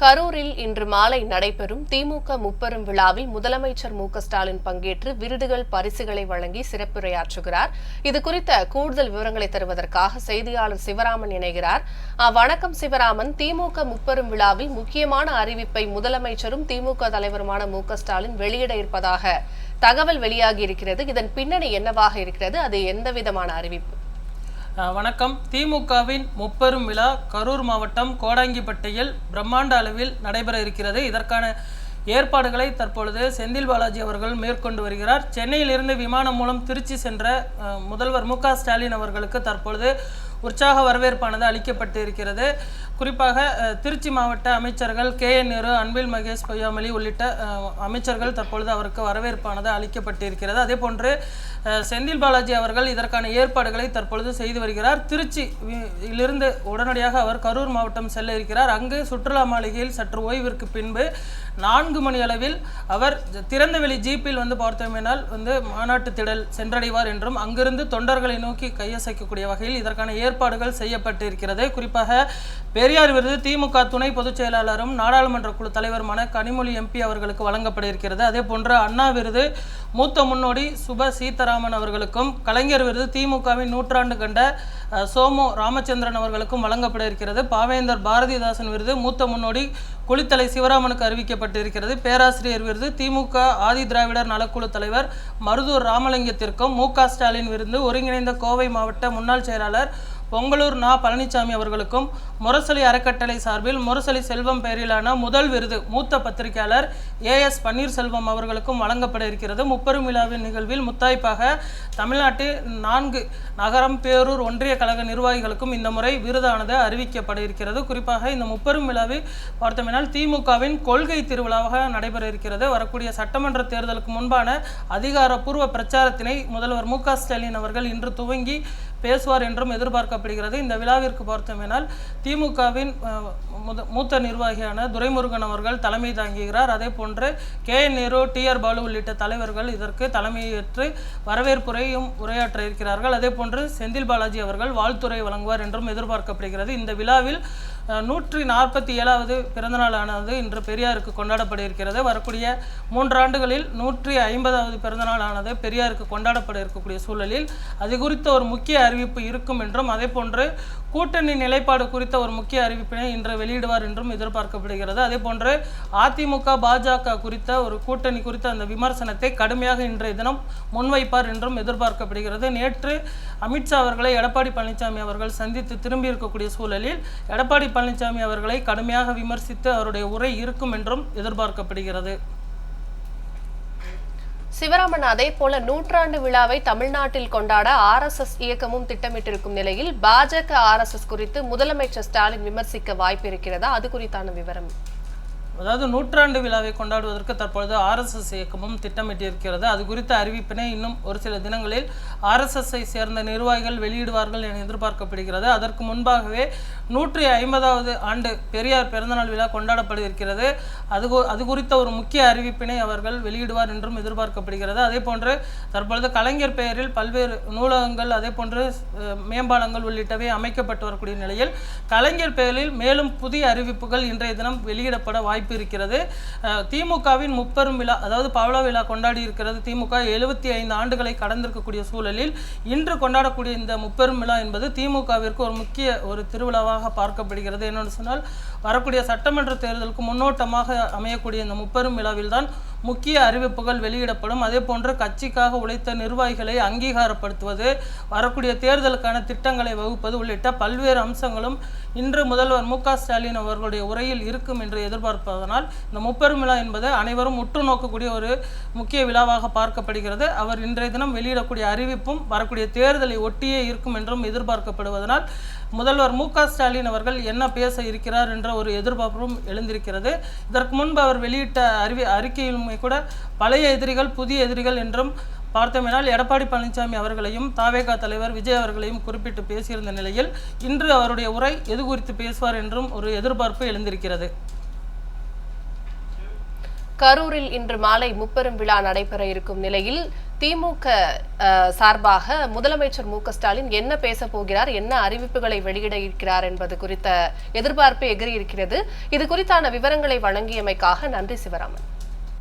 கரூரில் இன்று மாலை நடைபெறும் திமுக முப்பெரும் விழாவில் முதலமைச்சர் மு ஸ்டாலின் பங்கேற்று விருதுகள் பரிசுகளை வழங்கி சிறப்புரையாற்றுகிறார். இது குறித்த கூடுதல் விவரங்களை தருவதற்காக செய்தியாளர் சிவராமன் இணைகிறார். வணக்கம் சிவராமன். திமுக முப்பெரும் விழாவில் முக்கியமான அறிவிப்பை முதலமைச்சரும் திமுக தலைவருமான மு ஸ்டாலின் வெளியிட இருப்பதாக தகவல் வெளியாகி இருக்கிறது. இதன் பின்னணி என்னவாக இருக்கிறது? அது எந்த விதமான அறிவிப்பு? வணக்கம். திமுகவின் முப்பெரும் விழா கரூர் மாவட்டம் கோடாங்கிப்பட்டியில் பிரம்மாண்ட அளவில் நடைபெற இருக்கிறது. இதற்கான ஏற்பாடுகளை தற்பொழுது செந்தில் பாலாஜி அவர்கள் மேற்கொண்டு வருகிறார். சென்னையிலிருந்து விமானம் மூலம் திருச்சி சென்ற முதல்வர் மு ஸ்டாலின் அவர்களுக்கு தற்பொழுது உற்சாக வரவேற்பானது அளிக்கப்பட்டு இருக்கிறது குறிப்பாக திருச்சி மாவட்ட அமைச்சர்கள் கே என் நேரு அன்பில் மகேஷ் பொய்யாமொழி உள்ளிட்ட அமைச்சர்கள் தற்பொழுது அவருக்கு வரவேற்பானது அளிக்கப்பட்டு இருக்கிறது அதே போன்று செந்தில் பாலாஜி அவர்கள் இதற்கான ஏற்பாடுகளை தற்பொழுது செய்து வருகிறார். திருச்சி இலிருந்து உடனடியாக அவர் கரூர் மாவட்டம் செல்ல இருக்கிறார். அங்கு சுற்றுலா மாளிகையில் சற்று ஓய்விற்கு பின்பு நான்கு மணி அளவில் அவர் திறந்தவெளி ஜீப்பில் வந்து பார்த்தோமேனால் வந்து மாநாட்டு திடல் சென்றடைவார் என்றும் அங்கிருந்து தொண்டர்களை நோக்கி கையசைக்கக்கூடிய வகையில் இதற்கான ஏற்பாடுகள் செய்யப்பட்டிருக்கிறது. குறிப்பாக பெரியார் விருது திமுக துணை பொதுச் செயலாளரும் நாடாளுமன்ற குழு தலைவருமான கனிமொழி எம்பி அவர்களுக்கு வழங்கப்பட இருக்கிறது அதே போன்று அண்ணா விருது மூத்த முன்னோடி சுப சீதாராமன் அவர்களுக்கும் கலைஞர் விருது திமுகவின் நூற்றாண்டு கண்ட சோமு ராமச்சந்திரன் அவர்களுக்கும் வழங்கப்பட இருக்கிறது பாவேந்தர் பாரதிதாசன் விருது மூத்த முன்னோடி குளித்தலை சிவராமனுக்கு அறிவிக்கப்பட்டிருக்கிறது. பேராசிரியர் விருது திமுக ஆதி திராவிடர் நலக்குழு தலைவர் மருதூர் ராமலிங்கத்திற்கும் மு ஸ்டாலின் விருது ஒருங்கிணைந்த கோவை மாவட்ட முன்னாள் செயலாளர் பொங்கலூர் நா பழனிசாமி அவர்களுக்கும் முரசொலி அறக்கட்டளை சார்பில் முரசொலி செல்வம் பெயரிலான முதல் விருது மூத்த பத்திரிகையாளர் ஏஎஸ் பன்னீர்செல்வம் அவர்களுக்கும் வழங்கப்பட இருக்கிறது. முப்பெரும் விழாவின் நிகழ்வில் முத்தாய்ப்பாக தமிழ்நாட்டில் நான்கு நகரம் பேரூர் ஒன்றிய கழக நிர்வாகிகளுக்கும் இந்த முறை விருதானது அறிவிக்கப்பட இருக்கிறது. குறிப்பாக இந்த முப்பெரும் விழாவை பார்த்தோம்னால் திமுகவின் கொள்கை திருவிழாவாக நடைபெற இருக்கிறது. வரக்கூடிய சட்டமன்ற தேர்தலுக்கு முன்பான அதிகாரப்பூர்வ பிரச்சாரத்தினை முதல்வர் மு க ஸ்டாலின் அவர்கள் இன்று துவங்கி பேசுவார் என்றும் எதிர்பார்க்கப்படுகிறது. இந்த விழாவிற்கு பார்த்தோமேனால் திமுகவின் முத- மூத்த நிர்வாகியான துரைமுருகன் அவர்கள் தலைமை தாங்குகிறார். அதே போன்று K. N. Nehru T. R. Baalu உள்ளிட்ட தலைவர்கள் இதற்கு தலைமையேற்று வரவேற்புரையும் உரையாற்ற இருக்கிறார்கள். அதே போன்று செந்தில் பாலாஜி அவர்கள் வாழ்த்துரை வழங்குவார் என்றும் எதிர்பார்க்கப்படுகிறது. இந்த விழாவில் நூற்றி நாற்பத்தி ஏழாவது பிறந்தநாளானது இன்று பெரியாருக்கு கொண்டாடப்பட இருக்கிறது வரக்கூடிய மூன்றாண்டுகளில் நூற்றி ஐம்பதாவது பிறந்தநாளானது பெரியாருக்கு கொண்டாடப்பட இருக்கக்கூடிய சூழலில் அது குறித்த ஒரு முக்கிய அறிவிப்பு இருக்கும் என்றும் அதே போன்று கூட்டணி நிலைப்பாடு குறித்த ஒரு முக்கிய அறிவிப்பினை இன்று வெளியிடுவார் என்றும் எதிர்பார்க்கப்படுகிறது. அதே போன்று அதிமுக பாஜக குறித்த ஒரு கூட்டணி குறித்த அந்த விமர்சனத்தை கடுமையாக இன்றைய தினம் முன்வைப்பார் என்றும் எதிர்பார்க்கப்படுகிறது. நேற்று அமித்ஷா அவர்களை எடப்பாடி பழனிசாமி அவர்கள் சந்தித்து திரும்பி இருக்கக்கூடிய சூழலில் எடப்பாடி பழனிசாமி அவர்களை கடுமையாக விமர்சித்து அவருடைய உரை இருக்கும் என்றும் எதிர்பார்க்கப்படுகிறது. சிவராமன் அதே போல நூற்றாண்டு விழாவை தமிழ்நாட்டில் கொண்டாட ஆர்எஸ்எஸ் இயக்கமும் திட்டமிட்டிருக்கும் நிலையில் பாஜக ஆர்எஸ்எஸ் குறித்து முதலமைச்சர் ஸ்டாலின் விமர்சிக்க வாய்ப்பு இருக்கிறதா? அது குறித்தான விவரம். அதாவது நூற்றாண்டு விழாவை கொண்டாடுவதற்கு தற்பொழுது ஆர்எஸ்எஸ் இயக்கமும் திட்டமிட்டிருக்கிறது. அது குறித்த அறிவிப்பினை இன்னும் ஒரு சில தினங்களில் ஆர்எஸ்எஸ்ஐ சேர்ந்த நிர்வாகிகள் வெளியிடுவார்கள் என எதிர்பார்க்கப்படுகிறது. அதற்கு முன்பாகவே நூற்றி ஐம்பதாவது ஆண்டு பெரியார் பிறந்தநாள் விழா கொண்டாடப்படுகிறது அது அது குறித்த ஒரு முக்கிய அறிவிப்பினை அவர்கள் வெளியிடுவார் என்றும் எதிர்பார்க்கப்படுகிறது. அதே போன்று தற்பொழுது கலைஞர் பெயரில் பல்வேறு நூலகங்கள் அதே போன்று மேம்பாலங்கள் உள்ளிட்டவை அமைக்கப்பட்டு வரக்கூடிய நிலையில் கலைஞர் பெயரில் மேலும் புதிய அறிவிப்புகள் இன்றைய தினம் வெளியிடப்பட வாய்ப்பு இருக்கிறது. திமுகவின் முப்பெரும் விழா அதாவது பவள விழா கொண்டாடி இருக்கிறது. திமுக எழுபத்தி ஐந்து ஆண்டுகளை கடந்திருக்கக்கூடிய சூழலில் இன்று கொண்டாடக்கூடிய இந்த முப்பெரும் விழா என்பது திமுகவிற்கு ஒரு முக்கிய ஒரு திருவிழாவாக பார்க்கப்படுகிறது. என்னென்னு சொன்னால் வரக்கூடிய சட்டமன்ற தேர்தலுக்கு முன்னோட்டமாக அமையக்கூடிய இந்த முப்பெரும் விழாவில் தான் முக்கிய அறிவிப்புகள் வெளியிடப்படும். அதே போன்று கட்சிக்காக உழைத்த நிர்வாகிகளை அங்கீகாரப்படுத்துவது வரக்கூடிய தேர்தலுக்கான திட்டங்களை வகுப்பது உள்ளிட்ட பல்வேறு அம்சங்களும் இன்று முதல்வர் மு ஸ்டாலின் அவர்களுடைய உரையில் இருக்கும் என்று எதிர்பார்ப்பதனால் இந்த முப்பெரும் விழா என்பது அனைவரும் உற்று நோக்கக்கூடிய ஒரு முக்கிய விழாவாக பார்க்கப்படுகிறது. அவர் இன்றைய தினம் வெளியிடக்கூடிய அறிவிப்பும் வரக்கூடிய தேர்தலை ஒட்டியே இருக்கும் என்றும் எதிர்பார்க்கப்படுவதனால் முதல்வர் மு ஸ்டாலின் அவர்கள் என்ன பேச இருக்கிறார் என்ற ஒரு எதிர்பார்ப்பும் எழுந்திருக்கிறது. இதற்கு முன்பு அவர் வெளியிட்ட அறிவி அறிக்கையிலுமே கூட பழைய எதிரிகள் புதிய எதிரிகள் என்றும் பார்த்தோமெனால் எடப்பாடி பழனிசாமி அவர்களையும் தாவேகா தலைவர் விஜய் அவர்களையும் குறிப்பிட்டு பேசியிருந்த நிலையில் இன்று அவருடைய உரை எது குறித்து பேசுவார் என்றும் ஒரு எதிர்பார்ப்பு எழுந்திருக்கிறது. கரூரில் இன்று மாலை முப்பெரும் விழா நடைபெற இருக்கும் நிலையில் திமுக சார்பாக முதலமைச்சர் மு க ஸ்டாலின் என்ன பேச போகிறார் என்ன அறிவிப்புகளை வெளியிட இருக்கிறார் என்பது குறித்த எதிர்பார்ப்பு எகிரி இருக்கிறது இது குறித்தான விவரங்களை வழங்கியமைக்காக நன்றி சிவராமன்.